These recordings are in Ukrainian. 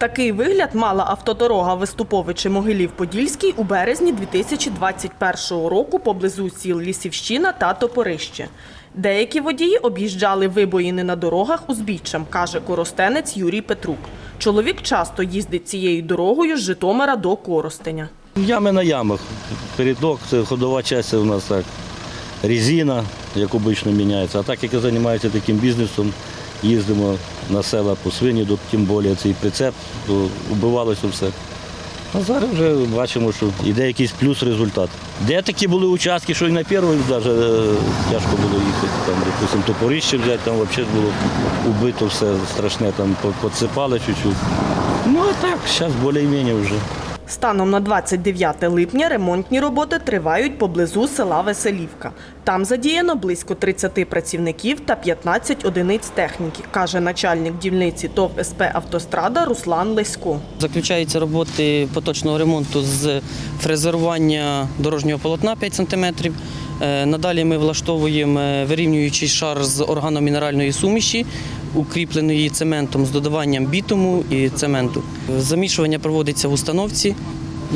Такий вигляд мала автодорога Виступовичі Могилів Подільський у березні 2021 року поблизу сіл Лісівщина та Топорище. Деякі водії об'їжджали вибоїни на дорогах узбіччям, каже коростенець Юрій Петрук. Чоловік часто їздить цією дорогою з Житомира до Коростеня. Ями на ямах. Передок, ходова частина у нас так. Резина, як обично міняється. А так як я займаюся таким бізнесом, їздимо на села по свині, тим більше цей прицеп, то вбивалося все. А зараз вже бачимо, що йде якийсь плюс результат. Де такі були участки, що і на перший навіть е, тяжко було їхати. Там, допустимо, топорище взяти, там взагалі було убито все страшне, там по- підсипали чуть-чуть. Ну а так, зараз більш-менш вже. Станом на 29 липня ремонтні роботи тривають поблизу села Веселівка. Там задіяно близько 30 працівників та 15 одиниць техніки, каже начальник дільниці ТОВ СП «Автострада» Руслан Лесько. Заключаються роботи поточного ремонту з фрезерування дорожнього полотна 5 см. Надалі ми влаштовуємо е, вирівнюючий шар з органомінеральної суміші, укріпленої цементом з додаванням бітуму і цементу. Замішування проводиться в установці.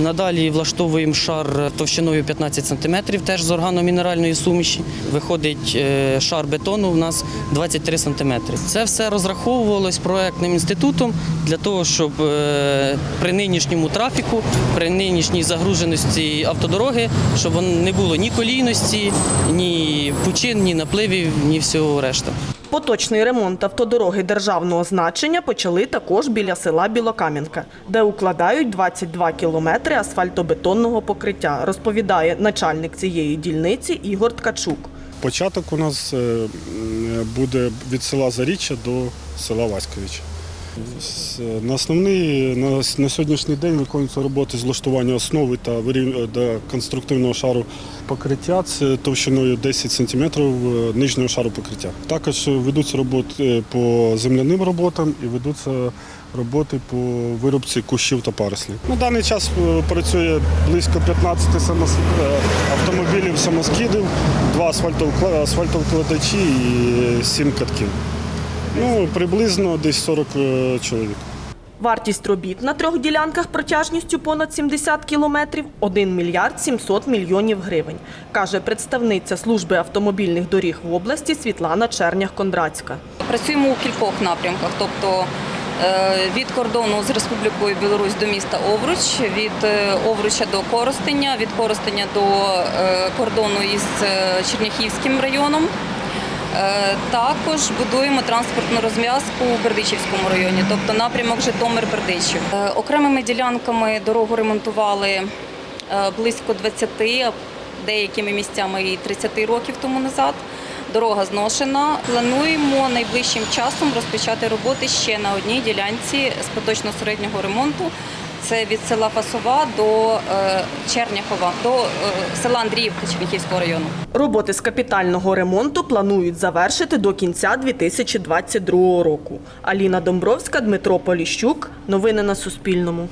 Надалі влаштовуємо шар товщиною 15 см, теж з органомінеральної суміші. Виходить е, шар бетону у нас 23 см. Це все розраховувалось проектним інститутом для того, щоб е, при нинішньому трафіку, при нинішній загруженості автодороги, щоб не було ні колійності, ні пучин, ні напливів, ні всього решта. Поточний ремонт автодороги державного значення почали також біля села Білокам'янка, де укладають 22 кілометри асфальтобетонного покриття, розповідає начальник цієї дільниці Ігор Ткачук. Початок у нас е, буде від села Заріччя до села Васьковича. С- На основний на, на сьогоднішній день виконуються роботи з влаштування основи та до конструктивного шару покриття. Це товщиною 10 см нижнього шару покриття. Також ведуться роботи по земляним роботам і ведуться роботи по виробці кущів та парослів. На даний час е, працює близько 15 самос- е, автомобілів самоскидів, два асфальтовкла- асфальтовкладачі і 7 катків. Ну, приблизно десь 40 е, чоловік. Вартість робіт на трьох ділянках протяжністю понад 70 кілометрів – 1 мільярд 700 мільйонів гривень, каже представниця служби автомобільних доріг в області Світлана Чернях-Кондратська. Працюємо у кількох напрямках, тобто е, від кордону з Республікою Білорусь до міста Овруч, від е, Овруча до Коростеня, від Коростеня до кордону із Черняхівським районом. Е, Також будуємо транспортну розв'язку у Бердичівському районі, тобто напрямок Житомир-Бердичів. Е, Окремими ділянками дорогу ремонтували е, близько 20, деякими місцями і 30 років тому назад. Дорога зношена. Плануємо найближчим часом розпочати роботи ще на одній ділянці з поточного середнього ремонту. Це від села Фасова до е, Черняхова, до е, села Андріївка Черніхівського району. Роботи з капітального ремонту планують завершити до кінця 2022 року. Аліна Домбровська, Дмитро Поліщук. Новини на Суспільному.